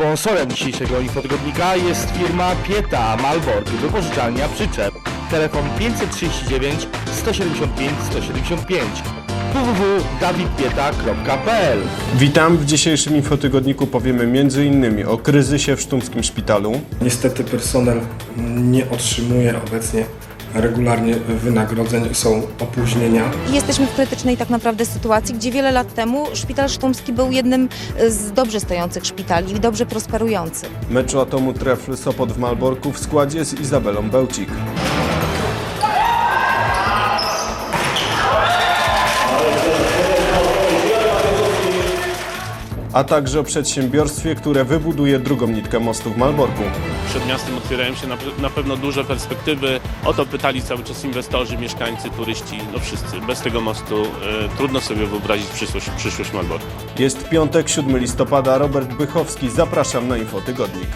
Sponsorem dzisiejszego infotygodnika jest firma Pieta Malbork, wypożyczalnia przyczep. Telefon 539 175 175 www.dawidpieta.pl Witam. W dzisiejszym infotygodniku powiemy m.in. o kryzysie w sztumskim szpitalu, Niestety personel nie otrzymuje obecnie regularnie wynagrodzeń, są opóźnienia. Jesteśmy w krytycznej tak naprawdę sytuacji, gdzie wiele lat temu szpital sztumski był jednym z dobrze stojących szpitali i dobrze prosperujących. meczu Atomu Trefl Sopot w Malborku w składzie z Izabelą Bełcik. A także o przedsiębiorstwie, które wybuduje drugą nitkę mostu w Malborku. Przed miastem otwierają się na, na pewno duże perspektywy. O to pytali cały czas inwestorzy, mieszkańcy, turyści, no wszyscy. Bez tego mostu e, trudno sobie wyobrazić przyszłość, przyszłość Malborku. Jest piątek, 7 listopada. Robert Bychowski. Zapraszam na Infotygodnik.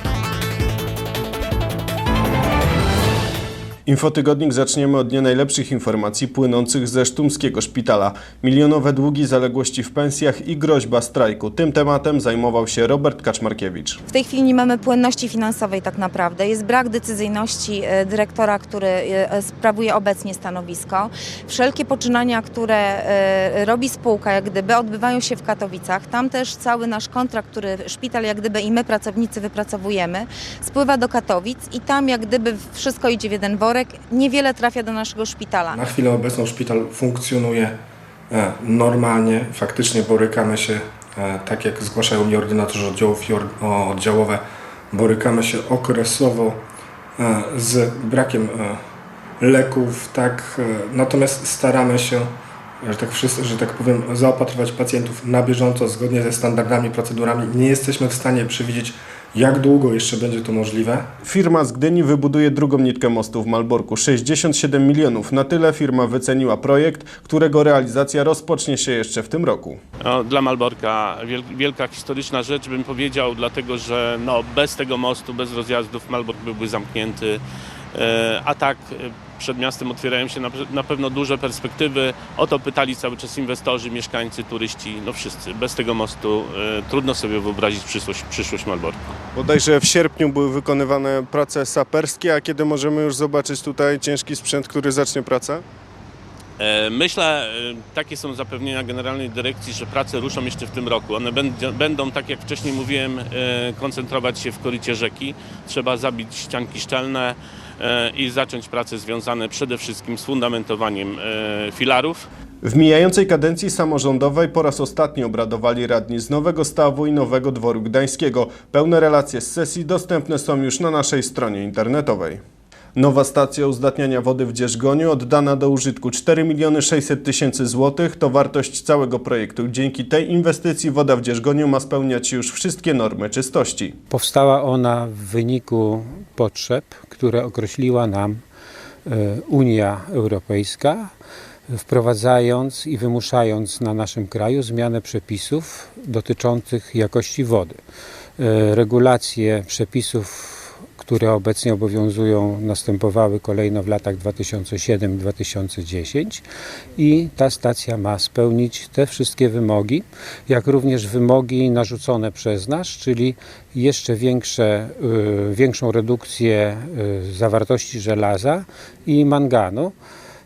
Infotygodnik zaczniemy od nie najlepszych informacji płynących ze sztumskiego szpitala. Milionowe długi, zaległości w pensjach i groźba strajku. Tym tematem zajmował się Robert Kaczmarkiewicz. W tej chwili nie mamy płynności finansowej tak naprawdę. Jest brak decyzyjności e, dyrektora, który e, sprawuje obecnie stanowisko. Wszelkie poczynania, które e, robi spółka, jak gdyby, odbywają się w Katowicach. Tam też cały nasz kontrakt, który szpital, jak gdyby i my pracownicy wypracowujemy, spływa do Katowic i tam jak gdyby wszystko idzie w jeden worek. Niewiele trafia do naszego szpitala. Na chwilę obecną szpital funkcjonuje e, normalnie, faktycznie borykamy się, e, tak jak zgłaszają mi ordynatorzy oddziałów oddziałowe, borykamy się okresowo e, z brakiem leków, tak, natomiast staramy się, że tak, wszyscy, że tak powiem, zaopatrywać pacjentów na bieżąco, zgodnie ze standardami, procedurami. Nie jesteśmy w stanie przewidzieć, jak długo jeszcze będzie to możliwe. Firma z Gdyni wybuduje drugą nitkę mostu w Malborku. 67 milionów. Na tyle firma wyceniła projekt, którego realizacja rozpocznie się jeszcze w tym roku. No, dla Malborka wiel- wielka historyczna rzecz, bym powiedział, dlatego że no, bez tego mostu, bez rozjazdów Malbork byłby zamknięty. E, A tak przed miastem otwierają się na, na pewno duże perspektywy. O to pytali cały czas inwestorzy, mieszkańcy, turyści, no wszyscy. Bez tego mostu e, trudno sobie wyobrazić przyszłość, przyszłość Malborku. Bodajże w sierpniu były wykonywane prace saperskie, a kiedy możemy już zobaczyć tutaj ciężki sprzęt, który zacznie pracę? E, Myślę, e, takie są zapewnienia Generalnej Dyrekcji, że prace ruszą jeszcze w tym roku. One będą, tak jak wcześniej mówiłem, koncentrować się w korycie rzeki. Trzeba zabić ścianki szczelne i zacząć prace związane przede wszystkim z fundamentowaniem e, filarów. W mijającej kadencji samorządowej po raz ostatni obradowali radni z Nowego Stawu i Nowego Dworu Gdańskiego. Pełne relacje z sesji dostępne są już na naszej stronie internetowej. Nowa stacja uzdatniania wody w Dzierżgoniu oddana do użytku 4 miliony 600 tysięcy złotych to wartość całego projektu. Dzięki tej inwestycji woda w Dzierżgoniu ma spełniać już wszystkie normy czystości. Powstała ona w wyniku potrzeb, które określiła nam e, Unia Europejska, wprowadzając i wymuszając na naszym kraju zmianę przepisów dotyczących jakości wody. E, Regulacje przepisów, które obecnie obowiązują, następowały kolejno w latach 2007 i 2010 i ta stacja ma spełnić te wszystkie wymogi, jak również wymogi narzucone przez nas, czyli jeszcze większe, y, większą redukcję y, zawartości żelaza i manganu,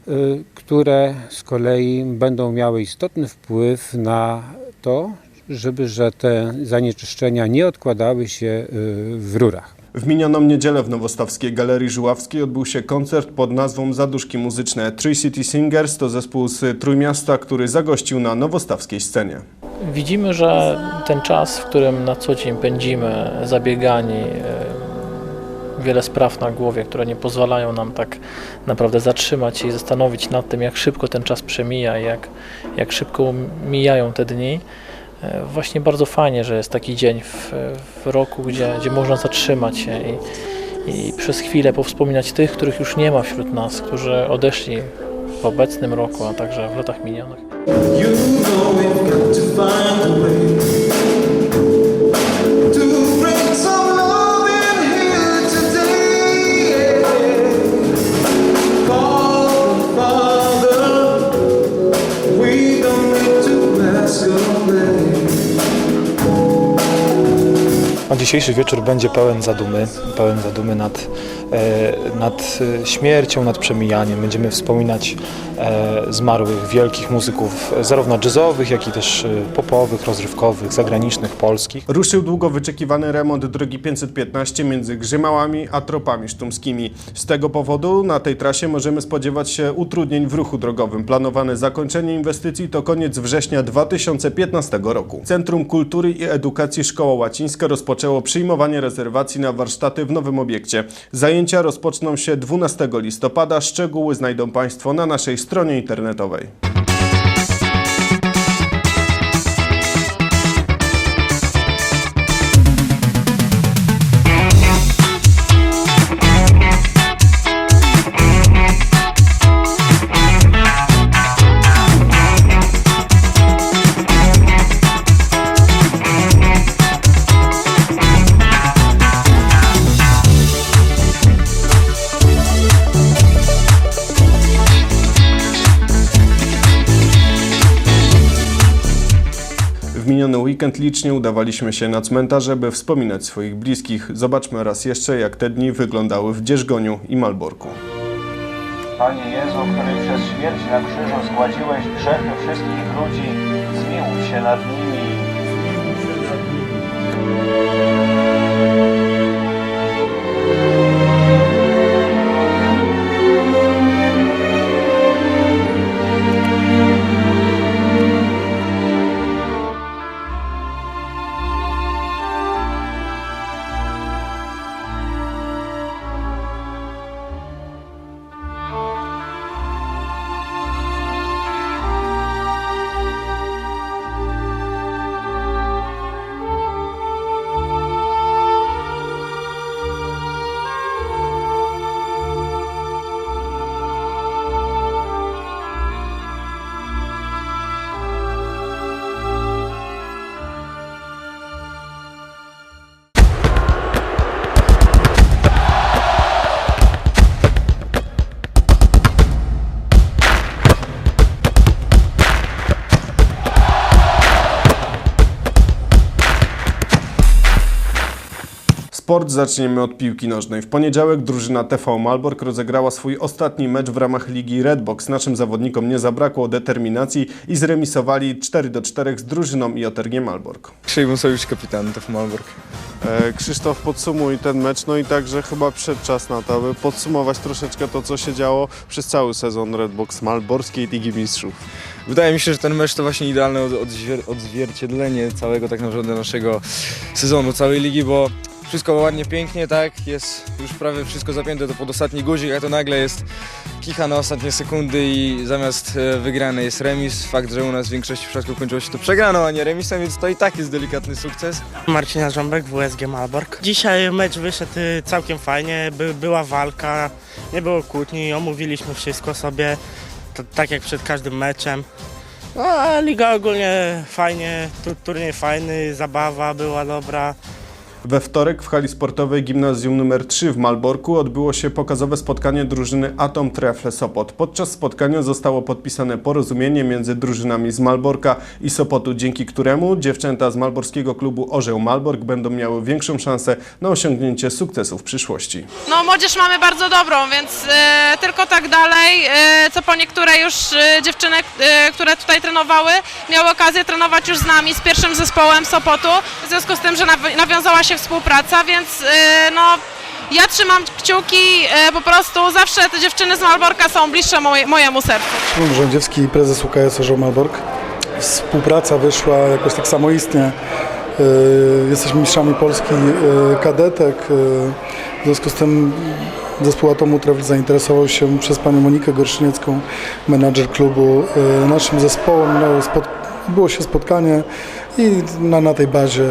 y, które z kolei będą miały istotny wpływ na to, żeby że te zanieczyszczenia nie odkładały się w rurach. W minioną niedzielę w Nowostawskiej Galerii Żuławskiej odbył się koncert pod nazwą Zaduszki Muzyczne. Three City Singers to zespół z Trójmiasta, który zagościł na nowostawskiej scenie. Widzimy, że ten czas, w którym na co dzień pędzimy, zabiegani, e, wiele spraw na głowie, które nie pozwalają nam tak naprawdę zatrzymać się i zastanowić nad tym, jak szybko ten czas przemija, jak, jak szybko mijają te dni. E, Właśnie bardzo fajnie, że jest taki dzień w, w roku, gdzie, gdzie można zatrzymać się i, i przez chwilę powspominać tych, których już nie ma wśród nas, którzy odeszli w obecnym roku, a także w latach minionych. You know dzisiejszy wieczór będzie pełen zadumy, pełen zadumy nad, e, nad e, śmiercią, nad przemijaniem. Będziemy wspominać zmarłych wielkich muzyków, e, zarówno jazzowych, jak i też e, popowych, rozrywkowych, zagranicznych, polskich. Ruszył długo wyczekiwany remont drogi 515 między Grzymałami a Tropami Sztumskimi. Z tego powodu na tej trasie możemy spodziewać się utrudnień w ruchu drogowym. Planowane zakończenie inwestycji to koniec września 2015 roku. Centrum Kultury i Edukacji Szkoła Łacińska rozpoczęło przyjmowanie rezerwacji na warsztaty w nowym obiekcie. Zajęcia rozpoczną się 12 listopada. Szczegóły znajdą Państwo na naszej stronie internetowej. Miniony weekend licznie udawaliśmy się na cmentarze, by wspominać swoich bliskich. Zobaczmy raz jeszcze, jak te dni wyglądały w Dzierżgoniu i Malborku. Panie Jezu, który przez śmierć na krzyżu zgładziłeś grzechy wszystkich ludzi, zmiłuj się nad nimi. Sport zaczniemy od piłki nożnej. W poniedziałek drużyna TV Malbork rozegrała swój ostatni mecz w ramach ligi Redbox. Naszym zawodnikom nie zabrakło determinacji i zremisowali 4 do 4 z drużyną IOTRG Malbork. Sojusz, kapitan TF Malbork. E, Krzysztof, podsumuj ten mecz, no i także chyba przyszedł czas na to, aby podsumować troszeczkę to, co się działo przez cały sezon Redbox Malborskiej Ligi Mistrzów. Wydaje mi się, że ten mecz to właśnie idealne od- odzwier- odzwierciedlenie całego tak naprawdę naszego sezonu, całej ligi, bo wszystko ładnie, pięknie, tak, jest już prawie wszystko zapięte to pod ostatni guzik, a to nagle jest kicha na ostatnie sekundy i zamiast e, wygrany jest remis. Fakt, że u nas w większości przypadków kończyło się to przegraną, a nie remisem, więc to i tak jest delikatny sukces. Marcin Rząbek, WSG Malbork. Dzisiaj mecz wyszedł y, całkiem fajnie, by, była walka, nie było kłótni, omówiliśmy wszystko sobie, to, tak jak przed każdym meczem. No, a liga ogólnie fajnie, tu, turniej fajny, zabawa była dobra. We wtorek w hali sportowej Gimnazjum nr 3 w Malborku odbyło się pokazowe spotkanie drużyny Atom Trefle Sopot. Podczas spotkania zostało podpisane porozumienie między drużynami z Malborka i Sopotu, dzięki któremu dziewczęta z malborskiego klubu Orzeł Malbork będą miały większą szansę na osiągnięcie sukcesu w przyszłości. No młodzież mamy bardzo dobrą, więc e, tylko tak dalej, e, co po niektóre już e, dziewczyny, e, które tutaj trenowały, miały okazję trenować już z nami, z pierwszym zespołem Sopotu, w związku z tym, że nawi- nawiązała się współpraca, więc e, no ja trzymam kciuki, e, po prostu zawsze te dziewczyny z Malborka są bliższe moje, mojemu sercu. Szymon Rządziewski, prezes UKS Orzeł Malbork. Współpraca wyszła jakoś tak samoistnie. Y, Jesteśmy mistrzami Polski y, kadetek. y, W związku z tym zespół Atomu Travel zainteresował się przez panią Monikę Gorszyniecką, menadżer klubu, y, naszym zespołem. No, spot- Było się spotkanie i na, na tej bazie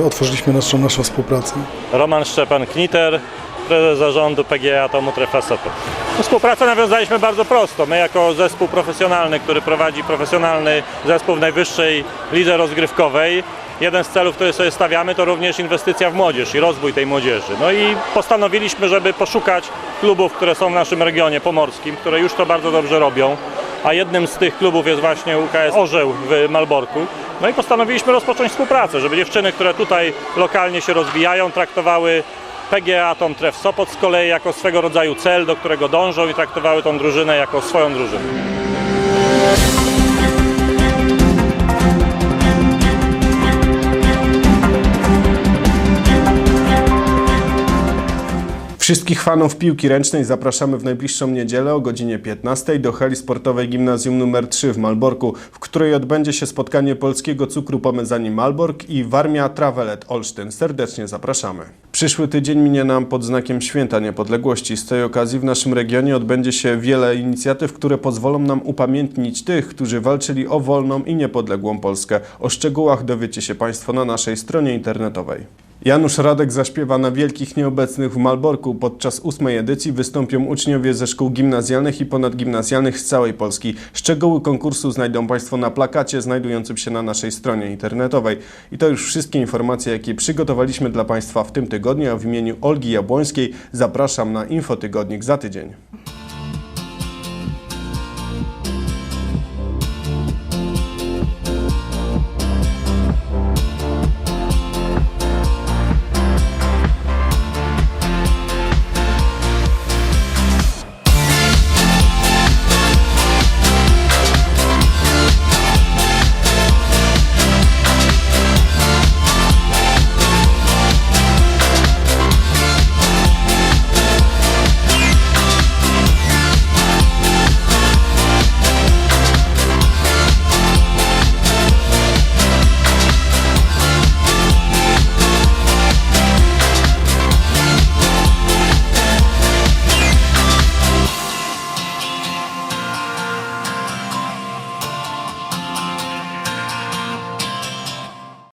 y, otworzyliśmy naszą, naszą współpracę. Roman Szczepan-Kniter, prezes zarządu PGA Atomu Trefla Sopot. No, Współpracę nawiązaliśmy bardzo prosto. My jako zespół profesjonalny, który prowadzi profesjonalny zespół w najwyższej lidze rozgrywkowej, jeden z celów, który sobie stawiamy, to również inwestycja w młodzież i rozwój tej młodzieży. No i postanowiliśmy, żeby poszukać klubów, które są w naszym regionie pomorskim, które już to bardzo dobrze robią. A jednym z tych klubów jest właśnie UKS Orzeł w Malborku. No i postanowiliśmy rozpocząć współpracę, żeby dziewczyny, które tutaj lokalnie się rozwijają, traktowały PGA Tom Tref Sopot z kolei jako swego rodzaju cel, do którego dążą i traktowały tą drużynę jako swoją drużynę. Wszystkich fanów piłki ręcznej zapraszamy w najbliższą niedzielę o godzinie 15 do hali sportowej Gimnazjum nr 3 w Malborku, w której odbędzie się spotkanie polskiego cukru pomedzani Malbork i Warmia Travelet Olsztyn. Serdecznie zapraszamy. Przyszły tydzień minie nam pod znakiem Święta Niepodległości. Z tej okazji w naszym regionie odbędzie się wiele inicjatyw, które pozwolą nam upamiętnić tych, którzy walczyli o wolną i niepodległą Polskę. O szczegółach dowiecie się Państwo na naszej stronie internetowej. Janusz Radek zaśpiewa na Wielkich Nieobecnych w Malborku. Podczas ósmej edycji wystąpią uczniowie ze szkół gimnazjalnych i ponadgimnazjalnych z całej Polski. Szczegóły konkursu znajdą Państwo na plakacie znajdującym się na naszej stronie internetowej. I to już wszystkie informacje, jakie przygotowaliśmy dla Państwa w tym tygodniu, a w imieniu Olgi Jabłońskiej zapraszam na Infotygodnik za tydzień.